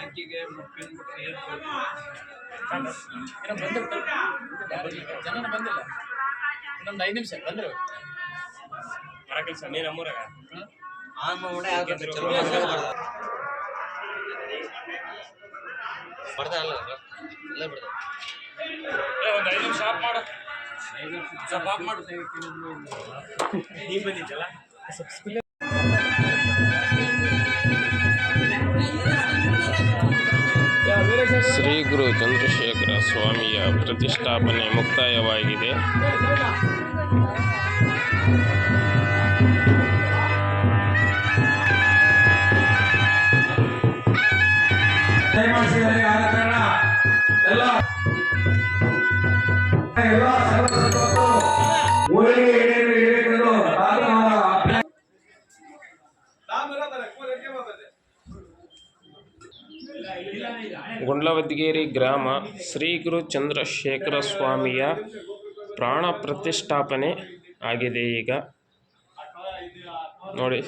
ಆಕೆಗೆ ಜನನ ಬಂದಿಲ್ಲ. ಇನ್ನೊಂದು ಐದು ನಿಮಿಷ ಬಂದರು ಮರ ಕೆಲಸ ನೀನು ನಮ್ಮೂರಾಗ ಬರ್ದ ಅಲ್ಲ? ಅಲ್ಲೇ ಬಿಡ್ದ ಒಂದು ಐದು ನಿಮಿಷ ಆಫ್ ಮಾಡು. ಸ್ವಲ್ಪ ಆಫ್ ಮಾಡು. ನೀ ಬಂದಿದ್ದಲ್ಲ? ಶ್ರೀ ಗುರು ಚಂದ್ರಶೇಖರ ಸ್ವಾಮಿಯ ಪ್ರತಿಷ್ಠಾಪನೆ ಮುಕ್ತಾಯವಾಗಿದೆ. ಎಲ್ಲ ಗುಂಡ್ಲವದ್ಗೇರಿ ಗ್ರಾಮ ಶ್ರೀ ಗುರು ಚಂದ್ರಶೇಖರ ಸ್ವಾಮಿಯ ಪ್ರಾಣ ಪ್ರತಿಷ್ಠಾಪನೆ ಆಗಿದೆ ಈಗ. ನೋಡಿ.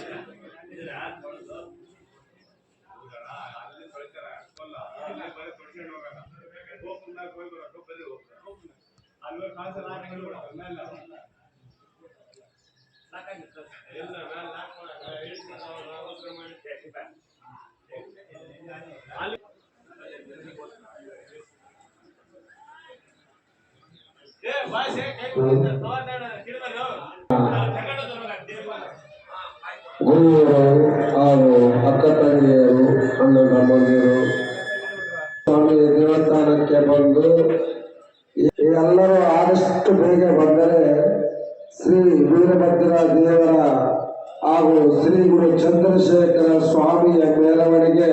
ಗುರುವರು ಹಾಗೂ ಅಕ್ಕ ತಂಗಿಯರು ಅಣ್ಣ ತಮ್ಮಂದಿರು ಸ್ವಾಮಿ ದೇವಸ್ಥಾನಕ್ಕೆ ಬಂದು ಎಲ್ಲರೂ ಆದಷ್ಟು ಬೇಗ ಬಂದರೆ ಶ್ರೀ ವೀರಭದ್ರ ದೇವರ ಹಾಗೂ ಶ್ರೀ ಗುರು ಚಂದ್ರಶೇಖರ ಸ್ವಾಮಿಯ ಮೆರವಣಿಗೆ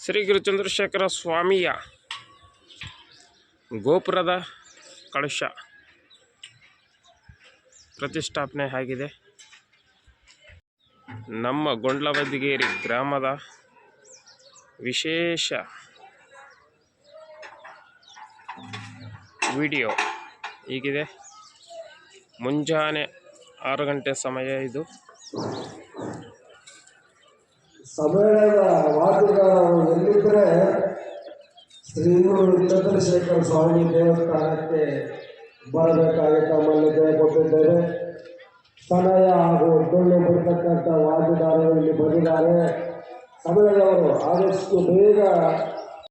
ಶ್ರೀ ಗುರು ಚಂದ್ರಶೇಖರ ಸ್ವಾಮಿಯ ಗೋಪುರದ ಕಳಶ ಪ್ರತಿಷ್ಠಾಪನೆ ಆಗಿದೆ. ನಮ್ಮ ಗೊಂಡ್ಲವದಿಗೇರಿ ಗ್ರಾಮದ ವಿಶೇಷ ವಿಡಿಯೋ ಹೀಗಿದೆ. ಮುಂಜಾನೆ ಆರು ಗಂಟೆ ಸಮಯ ಇದು. ಸಮ್ಮೇಳನದ ವಾದ್ಯಗಾರರು ಎಲ್ಲಿದ್ದರೆ ಶ್ರೀ ಚಂದ್ರಶೇಖರ್ ಸ್ವಾಮಿ ದೇವಸ್ಥಾನಕ್ಕೆ ಬರಬೇಕಾಗಿ ತಮ್ಮಲ್ಲಿ ಕೊಟ್ಟಿದ್ದೇವೆ ಸಮಯ ಹಾಗೂ ಡೊಳ್ಳು ಬರ್ತಕ್ಕಂಥ ವಾದ್ಯಗಾರರು ಇಲ್ಲಿ ಬಂದಿದ್ದಾರೆ. ಸಮಯದವರು ಆದಷ್ಟು ಬೇಗ